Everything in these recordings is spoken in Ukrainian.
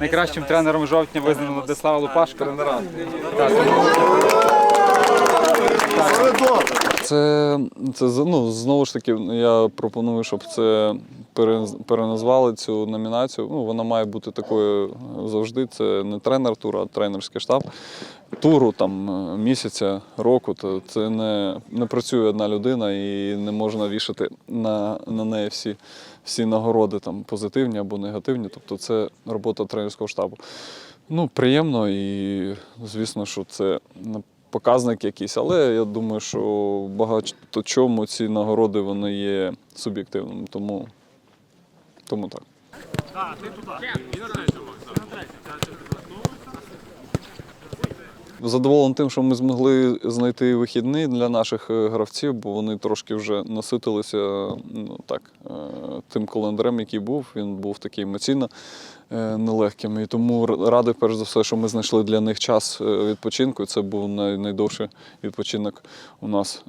найкращим тренером жовтня визнано Владислава Лупашка. Це, це ну, знову ж таки, я пропоную, щоб це переназвали цю номінацію. Ну, вона має бути такою завжди. Це не тренер туру, а тренерський штаб. Туру там е, місяця, року, то це не, не працює одна людина і не можна вішати на, на неї всі, всі нагороди там, позитивні або негативні. Тобто це робота тренерського штабу. Ну, приємно і звісно, що це показник якийсь, але я думаю, що багато чому ці нагороди вони є суб'єктивними, тому, тому так. Задоволений тим, що ми змогли знайти вихідний для наших е, гравців, бо вони трошки вже наситилися ну, так, е, тим календарем, який був. Він був такий емоційно е, нелегким. І тому радий, перш за все, що ми знайшли для них час відпочинку. Це був найдовший відпочинок у нас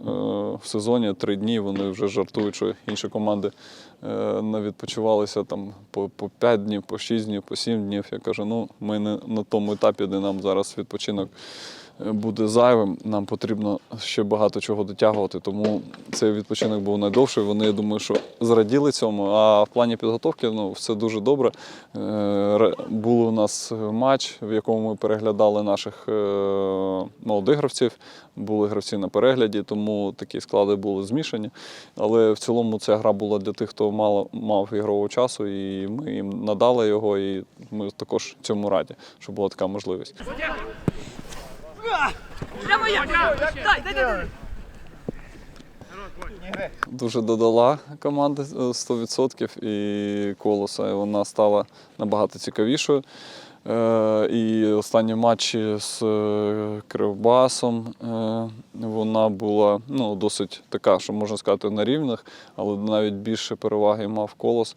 в сезоні. Три дні. Вони вже жартують, що інші команди не відпочивалися там по, по 5 днів, по 6 днів, по 7 днів. Я кажу, ну ми не на тому етапі, де нам зараз відпочинок буде зайвим. Нам потрібно ще багато чого дотягувати. Тому цей відпочинок був найдовший. Вони, я думаю, що зраділи цьому. А в плані підготовки ну, все дуже добре. Е, Був у нас матч, в якому ми переглядали наших е, молодих гравців. Були гравці на перегляді, тому такі склади були змішані. Але в цілому ця гра була для тих, хто мало, мав ігрового часу, і ми їм надали його, і ми також цьому раді, що була така можливість. Дуже додала команди е, 100% і колоса. Вона стала набагато цікавішою. Е, І останні матчі з е, Кривбасом е, вона була ну, досить така, що можна сказати, на рівних, але навіть більше переваги мав колос.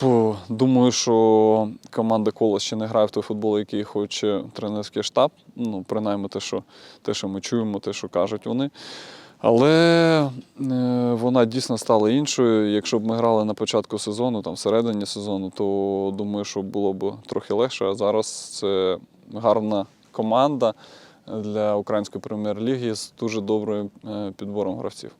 По- Думаю, що команда Колос ще не грає в той футбол, який хоче тренерський штаб. Ну, принаймні те, що, те, що ми чуємо, те, що кажуть вони. Але е, вона дійсно стала іншою. Якщо б ми грали на початку сезону, там всередині сезону, то думаю, що було б трохи легше. А зараз це гарна команда для української прем'єр-ліги з дуже добрим е, підбором гравців.